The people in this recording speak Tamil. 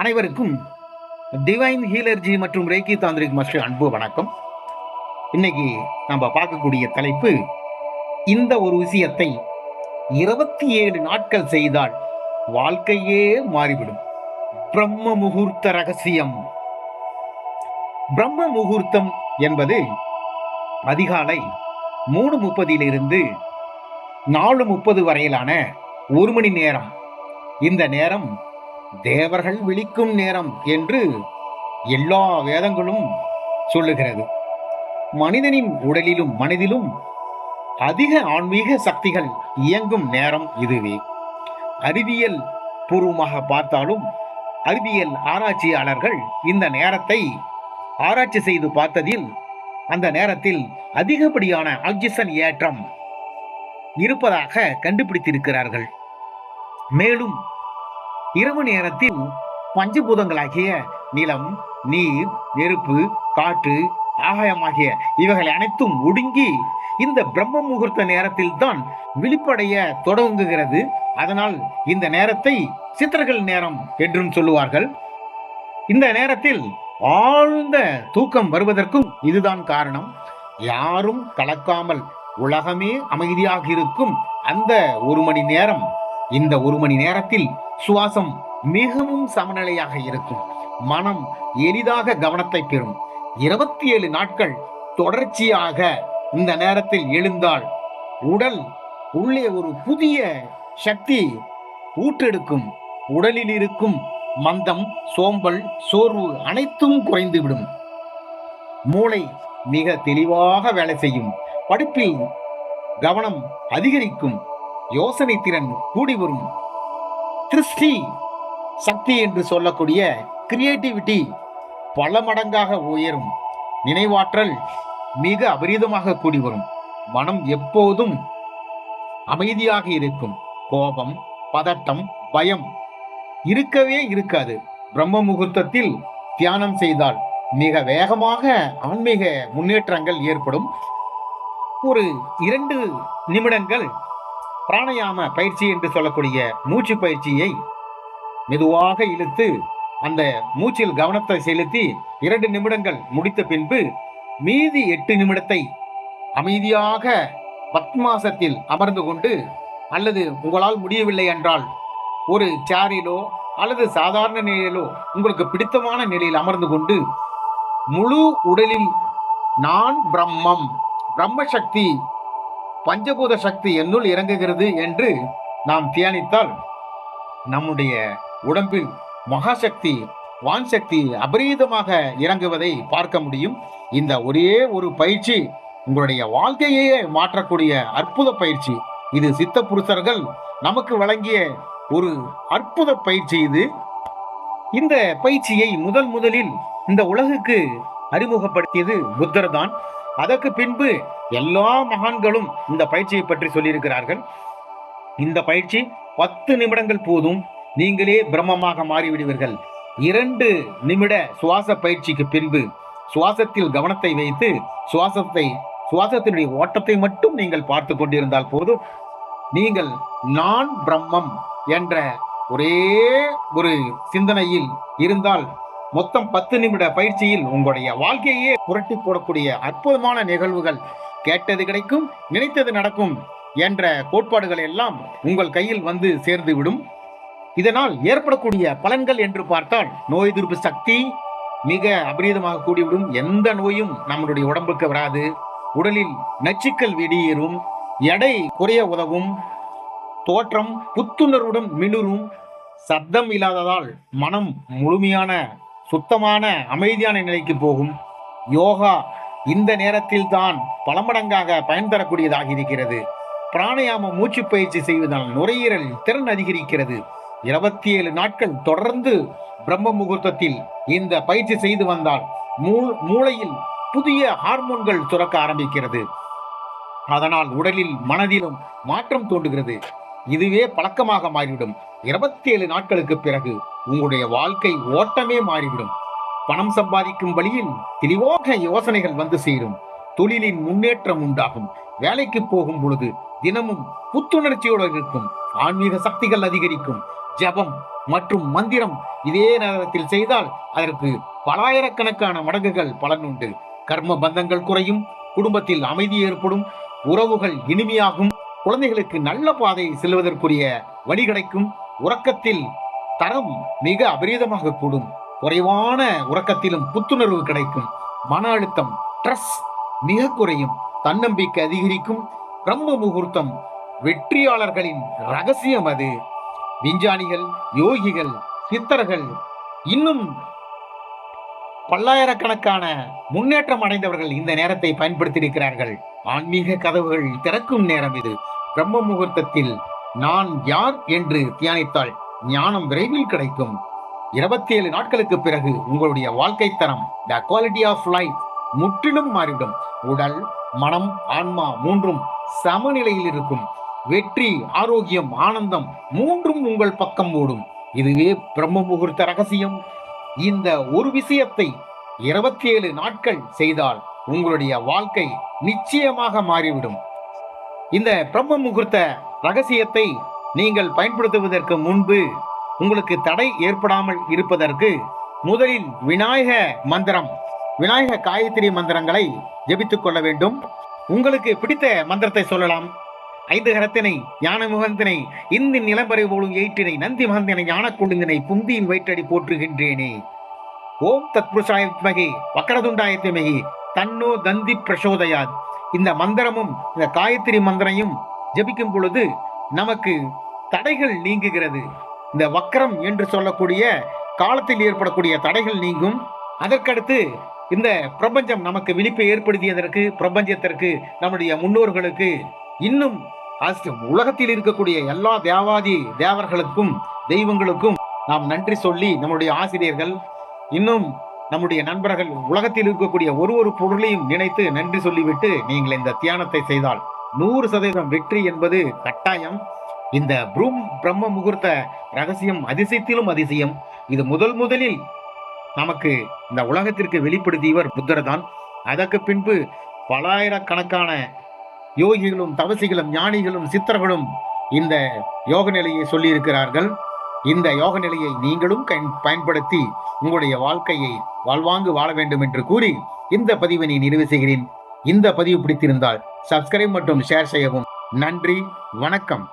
அனைவருக்கும் டிவைன் ஹீலர்ஜி மற்றும் ரேக்கி தாந்திரிக் மாஸ்டர் அன்பு வணக்கம். இன்னைக்கு நம்ம பார்க்கக்கூடிய தலைப்பு இந்த ஒரு விஷயத்தை இருபத்தி ஏழு நாட்கள் செய்தால் வாழ்க்கையே மாறிவிடும். பிரம்ம முகூர்த்த ரகசியம். பிரம்ம முகூர்த்தம் என்பது அதிகாலை மூணு முப்பதிலிருந்து நாலு முப்பது வரையிலான ஒரு மணி நேரம். இந்த நேரம் தேவர்கள் விழிக்கும் நேரம் என்று எல்லா வேதங்களும் சொல்லுகிறது. மனிதனின் உடலிலும் மனதிலும் அதிக ஆன்மீக சக்திகள் இயங்கும் நேரம் இதுவே. அறிவியல் பூர்வமாக பார்த்தாலும் அறிவியல் ஆராய்ச்சியாளர்கள் இந்த நேரத்தை ஆராய்ச்சி செய்து பார்த்ததில் அந்த நேரத்தில் அதிகப்படியான ஆக்சிஜன் ஏற்றம் இருப்பதாக கண்டுபிடித்திருக்கிறார்கள். மேலும் இரவு நேரத்தில் பஞ்சபூதங்களாகிய நிலம் நீர் நெருப்பு காற்று ஆகாயமாகிய இவைகள் அனைத்தும் ஒடுங்கி இந்த பிரம்ம முகூர்த்த நேரத்தில் தான் விழிப்படைய தொடங்குகிறது. அதனால் இந்த நேரத்தை சித்தர்கள் நேரம் என்றும் சொல்லுவார்கள். இந்த நேரத்தில் ஆழ்ந்த தூக்கம் வருவதற்கும் இதுதான் காரணம். யாரும் கலக்காமல் உலகமே அமைதியாக இருக்கும் அந்த ஒரு மணி நேரம். இந்த ஒரு மணி நேரத்தில் சுவாசம் மிகவும் சமநிலையாக இருக்கும். மனம் எளிதாக கவனத்தை பெறும். இருபத்தி ஏழு நாட்கள் தொடர்ச்சியாக இந்த நேரத்தில் எழுந்தால் உடல் உள்ளே ஒரு புதிய சக்தி ஊற்றெடுக்கும். உடலில் இருக்கும் மந்தம் சோம்பல் சோர்வு அனைத்தும் குறைந்துவிடும். மூளை மிக தெளிவாக வேலை செய்யும். படிப்பில் கவனம் அதிகரிக்கும். யோசனை திறன் கூடி வரும் திருஷ்டி சக்தி என்று சொல்லக்கூடிய கிரியேட்டிவிட்டி பல மடங்காக உயரும். நினைவாற்றல் மிக அபரீதமாக கூடி வரும். மனம் எப்போதும் அமைதியாக இருக்கும். கோபம் பதட்டம் பயம் இருக்கவே இருக்காது. பிரம்ம முகூர்த்தத்தில் தியானம் செய்தால் மிக வேகமாக ஆன்மீக முன்னேற்றங்கள் ஏற்படும். ஒரு இரண்டு நிமிடங்கள் பிராணயாம பயிற்சி என்று சொல்லக்கூடிய மூச்சு பயிற்சியை மெதுவாக இழுத்து அந்த மூச்சில் கவனத்தை செலுத்தி இரண்டு நிமிடங்கள் முடித்த பின்பு மீதி எட்டு நிமிடத்தை அமைதியாக பத்மாசத்தில் அமர்ந்து கொண்டு அல்லது உங்களால் முடியவில்லை என்றால் ஒரு சேரிலோ அல்லது சாதாரண நிலையிலோ உங்களுக்கு பிடித்தமான நிலையில் அமர்ந்து கொண்டு முழு உடலில் நான் பிரம்மம் பிரம்மசக்தி பஞ்சபூத சக்தி என்னுள் இறங்குகிறது என்று நாம் தியானித்தால் நம்முடைய உடம்பில் மகாசக்தி வான் சக்தி அபரீதமாக இறங்குவதை பார்க்க முடியும். இந்த ஒரே ஒரு பயிற்சி உங்களுடைய வாழ்க்கையே மாற்றக்கூடிய அற்புத பயிற்சி. இது சித்த புருஷர்கள் நமக்கு வழங்கிய ஒரு அற்புத பயிற்சி இது. இந்த பயிற்சியை முதல் முதலில் இந்த உலகுக்கு அறிமுகப்படுத்தியது புத்தர் தான். அதற்கு பின்பு எல்லா மகான்களும் இந்த பயிற்சியை பற்றி சொல்லியிருக்கிறார்கள். இந்த பயிற்சி பத்து நிமிடங்கள் போதும். நீங்களே பிரம்மமாக மாறிவிடுவீர்கள். இரண்டு நிமிட சுவாச பயிற்சிக்கு பின்பு சுவாசத்தில் கவனத்தை வைத்து சுவாசத்தை சுவாசத்தினுடைய ஓட்டத்தை மட்டும் நீங்கள் பார்த்து கொண்டிருந்தால் போதும். நீங்கள் நான் பிரம்மம் என்ற ஒரே ஒரு சிந்தனையில் இருந்தால் மொத்தம் பத்து நிமிட பயிற்சியில் உங்களுடைய வாழ்க்கையே புரட்டி போடக்கூடிய அற்புதமான நிகழ்வுகள் கேட்டது கிடைக்கும் நினைத்தது நடக்கும் என்ற கோட்பாடுகள் எல்லாம் உங்கள் கையில் வந்து சேர்ந்து விடும் இதனால் ஏற்படக்கூடிய பலன்கள் என்று பார்த்தால் நோய் எதிர்ப்பு சக்தி மிக அபரீதமாக கூடிவிடும். எந்த நோயும் நம்மளுடைய உடம்புக்கு வராது. உடலில் நச்சுக்கள் வெளியேறும். எடை குறைய உதவும். தோற்றம் புத்துணர்வுடன் மிளிரும் சத்தம் இல்லாததால் மனம் முழுமையான சுத்தமான அமைதியான நிலைக்கு போகும். யோகா இந்த நேரத்தில் தான் பல மடங்காக பயன் தரக்கூடியதாக இருக்கிறது. பிராணயாம மூச்சு பயிற்சி செய்வதால் நுரையீரல் திறன் அதிகரிக்கிறது. இருபத்தி ஏழு நாட்கள் தொடர்ந்து பிரம்ம முகூர்த்தத்தில் இந்த பயிற்சி செய்து வந்தால் மூ- மூளையில் புதிய ஹார்மோன்கள் சுரக்க ஆரம்பிக்கிறது. அதனால் உடலில் மனதிலும் மாற்றம் தோன்றுகிறது. இதுவே பழக்கமாக மாறிவிடும். இருபத்தி ஏழு நாட்களுக்கு பிறகு உங்களுடைய வாழ்க்கை ஓட்டமே மாறிவிடும். பணம் சம்பாதிக்கும் வழியில் தெளிவாக யோசனைகள் வந்து சேரும். தொழிலின் முன்னேற்றம் உண்டாகும். வேலைக்கு போகும் பொழுது தினமும் புத்துணர்ச்சியோடு இருக்கும். ஆன்மீக சக்திகள் அதிகரிக்கும். ஜபம் மற்றும் மந்திரம் இதே நேரத்தில் செய்தால் அதற்கு பலாயிரக்கணக்கான மடங்குகள் பலனுண்டு கர்ம பந்தங்கள் குறையும். குடும்பத்தில் அமைதி ஏற்படும். உறவுகள் இனிமையாகும். குழந்தைகளுக்கு நல்ல பாதை செல்வதற்குரிய வழி கிடைக்கும். உறக்கத்தில் தரம் மிக அபரீதமாக கூடும். குறைவான உறக்கத்திலும் புத்துணர்வு கிடைக்கும். மன அழுத்தம் ஸ்ட்ரெஸ் மிக குறையும். தன்னம்பிக்கை அதிகரிக்கும். பிரம்ம முகூர்த்தம் வெற்றியாளர்களின் ரகசியம் அது. விஞ்ஞானிகள் யோகிகள் சித்தர்கள் இன்னும் பல்லாயிரக்கணக்கான முன்னேற்றம் அடைந்தவர்கள் இந்த நேரத்தை பயன்படுத்தியிருக்கிறார்கள். ஆன்மீக கதவுகள் திறக்கும் நேரம் இது. பிரம்ம முகூர்த்தத்தில் நான் யார் என்று தியானித்தால் ஞானம் விரைவில் கிடைக்கும். இருபத்தி ஏழு நாட்களுக்கு பிறகு உங்களுடைய வாழ்க்கை தரம் த குவாலிட்டி ஆஃப் லைஃப் முற்றிலும் மாறிவிடும். உடல் மனம் ஆன்மா மூன்றும் சமநிலையில் இருக்கும். வெற்றி ஆரோக்கியம் ஆனந்தம் மூன்றும் உங்கள் பக்கம் ஓடும். இதுவே பிரம்ம முகூர்த்த ரகசியம். இந்த ஒரு விஷயத்தை இருபத்தி ஏழு நாட்கள் செய்தால் உங்களுடைய வாழ்க்கை நிச்சயமாக மாறிவிடும். இந்த பிரம்ம முகூர்த்த ரகசியத்தை நீங்கள் பயன்படுத்துவதற்கு முன்பு உங்களுக்கு தடை ஏற்படாமல் இருப்பதற்கு முதலில் விநாயக மந்திரம் விநாயக காயத்ரி மந்திரங்களை ஜெபித்துக் கொள்ள வேண்டும். உங்களுக்கு பிடித்த மந்திரத்தை சொல்லலாம். ஐந்து கரத்தினை ஞான முகந்தினை இந்தி நிலம்பரை போலும் எயிற்றினை நந்தி மகந்தினை ஞான குழுந்தினை புந்தியின் வயிற்றடி போற்றுகின்றேனே. ஓம் தத்புருஷாய வித்மகே வக்கரதுண்டாயத்மகி தன்னோ தந்தி பிரசோதயாத். இந்த மந்திரமும் இந்த காயத்ரி மந்திரையும் ஜபிக்கும் பொழுது நமக்கு தடைகள் நீங்குகிறது. இந்த வக்கரம் என்று சொல்லக்கூடிய காலத்தில் ஏற்படக்கூடிய தடைகள் நீங்கும். அதற்கடுத்து இந்த பிரபஞ்சம் நமக்கு விழிப்பை ஏற்படுத்தியதற்கு பிரபஞ்சத்திற்கு நம்முடைய முன்னோர்களுக்கு இன்னும் உலகத்தில் இருக்கக்கூடிய எல்லா தேவாதி தேவர்களுக்கும் தெய்வங்களுக்கும் நாம் நன்றி சொல்லி நம்முடைய ஆசிரியர்கள் இன்னும் நம்முடைய நண்பர்கள் உலகத்தில் இருக்கக்கூடிய ஒரு ஒரு பொருளையும் நினைத்து நன்றி சொல்லிவிட்டு நீங்கள் இந்த தியானத்தை செய்தால் நூறு சதவீதம் வெற்றி என்பது கட்டாயம். இந்த ப்ரூம் பிரம்ம முகூர்த்த ரகசியம் அதிசயத்திலும் அதிசயம். இது முதல் முதலில் நமக்கு இந்த உலகத்திற்கு வெளிப்படுத்தியவர் புத்தர் தான் அதற்கு பின்பு பலாயிரக்கணக்கான யோகிகளும் தவசிகளும் ஞானிகளும் சித்தர்களும் இந்த யோக நிலையை சொல்லியிருக்கிறார்கள். இந்த யோக நிலையை நீங்களும் பயன்படுத்தி உங்களுடைய வாழ்க்கையை வாழ்வாங்கு வாழ வேண்டும் என்று கூறி இந்த பதிவினை நிறைவு செய்கிறேன். இந்த பதிவு பிடித்திருந்தால் சப்ஸ்கிரைப் மற்றும் ஷேர் செய்யவும். நன்றி வணக்கம்.